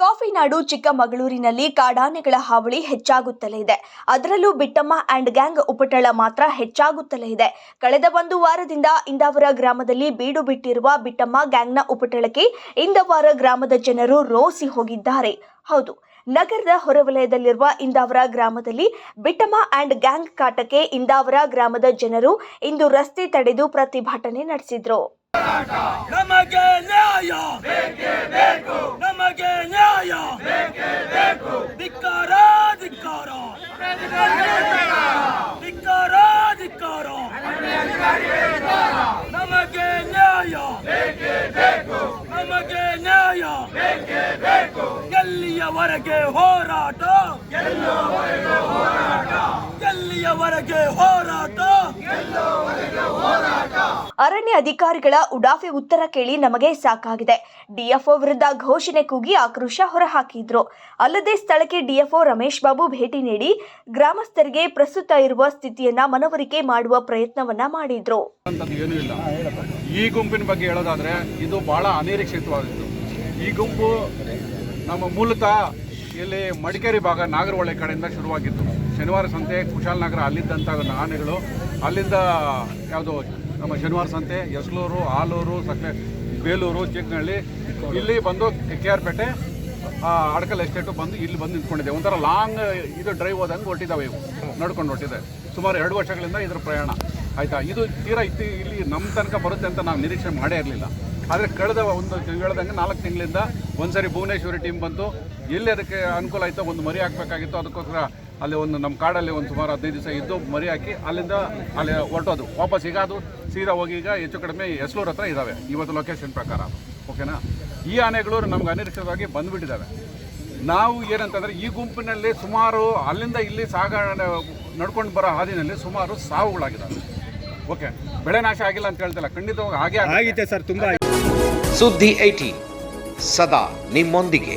Coffee ನಾಡು ಚಿಕ್ಕಮಗಳೂರಿನಲ್ಲಿ ಕಾಡಾನೆಗಳ ಹಾವಳಿ ಹೆಚ್ಚಾಗುತ್ತಲೇ ಇದೆ. ಅದರಲ್ಲೂ ಬಿಟ್ಟಮ್ಮ ಆ್ಯಂಡ್ ಗ್ಯಾಂಗ್ ಉಪಟಳ ಮಾತ್ರ ಹೆಚ್ಚಾಗುತ್ತಲೇ ಇದೆ. ಕಳೆದ ಒಂದು ವಾರದಿಂದ ಇಂದಾವರ ಗ್ರಾಮದಲ್ಲಿ ಬೀಡು ಬಿಟ್ಟಿರುವ ಬಿಟ್ಟಮ್ಮ ಗ್ಯಾಂಗ್ನ ಉಪಟಳಕ್ಕೆ ಇಂದವಾರ ಗ್ರಾಮದ ಜನರು ರೋಸಿ ಹೋಗಿದ್ದಾರೆ. ಹೌದು, ನಗರದ ಹೊರವಲಯದಲ್ಲಿರುವ ಇಂದಾವರ ಗ್ರಾಮದಲ್ಲಿ ಬಿಟ್ಟಮ್ಮ ಆ್ಯಂಡ್ ಗ್ಯಾಂಗ್ ಕಾಟಕ್ಕೆ ಇಂದಾವರ ಗ್ರಾಮದ ಜನರು ಇಂದು ರಸ್ತೆ ತಡೆದು ಪ್ರತಿಭಟನೆ ನಡೆಸಿದ್ರು ನಮಗೆ ನ್ಯಾಯ ನಮಗೆ ನ್ಯಾಯ ಧಿಕ್ಕಾರ ಧಿಕ್ಕಾರ ಧಿಕ್ಕಾರ ಧಿಕ್ಕಾರ ನಮಗೆ ನ್ಯಾಯ. ನಮಗೆ ನ್ಯಾಯ. ಎಲ್ಲಿಯವರೆಗೆ ಹೋರಾಟ? ಎಲ್ಲಿಯವರೆಗೆ ಹೋರಾಟ. ಅರಣ್ಯ ಅಧಿಕಾರಿಗಳ ಉಡಾಫೆ ಉತ್ತರ ಕೇಳಿ ನಮಗೆ ಸಾಕಾಗಿದೆ. ಡಿಎಫ್ಒ ವಿರುದ್ಧ ಘೋಷಣೆ ಕೂಗಿ ಆಕ್ರೋಶ ಹೊರಹಾಕಿದ್ರು. ಅಲ್ಲದೆ ಸ್ಥಳಕ್ಕೆ ಡಿಎಫ್ಒ ರಮೇಶ್ ಬಾಬು ಭೇಟಿ ನೀಡಿ ಗ್ರಾಮಸ್ಥರಿಗೆ ಪ್ರಸ್ತುತ ಇರುವ ಸ್ಥಿತಿಯನ್ನ ಮನವರಿಕೆ ಮಾಡುವ ಪ್ರಯತ್ನವನ್ನ ಮಾಡಿದ್ರು. ಈ ಗುಂಪಿನ ಬಗ್ಗೆ ಹೇಳೋದಾದ್ರೆ ಇದು ಬಹಳ ಅನಿರೀಕ್ಷಿತವಾದದ್ದು ಈ ಗುಂಪು ನಮ್ಮ ಮೂಲತಃ ಇಲ್ಲಿ ಮಡಿಕೇರಿ ಭಾಗ ನಾಗರಹೊಳೆ ಕಡೆಯಿಂದ ಶುರುವಾಗಿತ್ತು. ಶನಿವಾರ ಸಂತೆ ಕುಶಾಲನಗರ ಅಲ್ಲಿದ್ದಂಥ ಆನೆಗಳು ಅಲ್ಲಿಂದ ಯಾವುದು ನಮ್ಮ ಶನಿವಾರ ಸಂತೆ ಎಸ್ಲೂರು ಆಲೂರು, ಸಕ್ಕರೆ, ಬೇಲೂರು ಚಿಕ್ಕನಹಳ್ಳಿ ಇಲ್ಲಿ ಬಂದು K R Pete Adakal estate ಬಂದು ಇಲ್ಲಿ ಬಂದು ನಿಂತ್ಕೊಂಡಿದ್ದೆ ಒಂಥರ ಲಾಂಗ್ ಇದು ಡ್ರೈವ್ ಹೋದಂಗೆ ಹೊಟ್ಟಿದ್ದಾವೆ ಇವು. ನಡ್ಕೊಂಡು ಹೊಟ್ಟಿದೆ ಸುಮಾರು ಎರಡು ವರ್ಷಗಳಿಂದ ಇದ್ರ ಪ್ರಯಾಣ. ಆಯಿತಾ? ಇದು ತೀರಾ ಇತ್ತು ಇಲ್ಲಿ ನಮ್ಮ ತನಕ ಬರುತ್ತೆ ಅಂತ ನಾವು ನಿರೀಕ್ಷೆ ಮಾಡೇ ಇರಲಿಲ್ಲ. ಆದರೆ ಕಳೆದ ಒಂದು ಹೇಳ್ದಂಗೆ ನಾಲ್ಕು ತಿಂಗಳಿಂದ ಒಂದು ಸರಿ ಭುವನೇಶ್ವರಿ ಟೀಮ್ ಬಂತು. ಎಲ್ಲಿ ಅದಕ್ಕೆ ಅನುಕೂಲ ಆಯಿತು ಒಂದು ಮರಿ ಹಾಕಬೇಕಾಗಿತ್ತು ಅದಕ್ಕೋಸ್ಕರ ಅಲ್ಲಿ ಒಂದು ನಮ್ಮ ಕಾಡಲ್ಲಿ ಒಂದು ಸುಮಾರು ಹದಿನೈದು ದಿವಸ ಇದ್ದು ಮರಿ ಹಾಕಿ ಅಲ್ಲಿಂದ ಅಲ್ಲಿ ಹೊರಟೋದು. ವಾಪಸ್ ಈಗ ಅದು ಸೀದಾ ಹೋಗಿ ಈಗ ಹೆಚ್ಚು ಕಡಿಮೆ ಎಸ್ಲೂರ್ ಹತ್ರ ಇದ್ದಾವೆ ಇವತ್ತು ಲೊಕೇಶನ್ ಪ್ರಕಾರ. ಓಕೆನಾ ಈ ಆನೆಗಳು ನಮ್ಗೆ ಅನಿರೀಕ್ಷಿತವಾಗಿ ಬಂದುಬಿಟ್ಟಿದ್ದಾವೆ ನಾವು ಏನಂತಂದರೆ ಈ ಗುಂಪಿನಲ್ಲಿ ಸುಮಾರು ಅಲ್ಲಿಂದ ಇಲ್ಲಿ ಸಾಗಣೆ ನಡ್ಕೊಂಡು ಬರೋ ಹಾದಿನಲ್ಲಿ ಸುಮಾರು ಸಾವುಗಳಾಗಿದ್ದಾವೆ ಓಕೆ ಬೆಳೆ ನಾಶ ಆಗಿಲ್ಲ ಅಂತ ಹೇಳ್ತಿಲ್ಲ. ಖಂಡಿತವಾಗಿ ಹಾಗೆ ಆಗುತ್ತೆ. ಆಗಿದೆ ಸರ್ ತುಂಬ ಸುದ್ದಿ ಐಟಿ ಸದಾ ನಿಮ್ಮೊಂದಿಗೆ.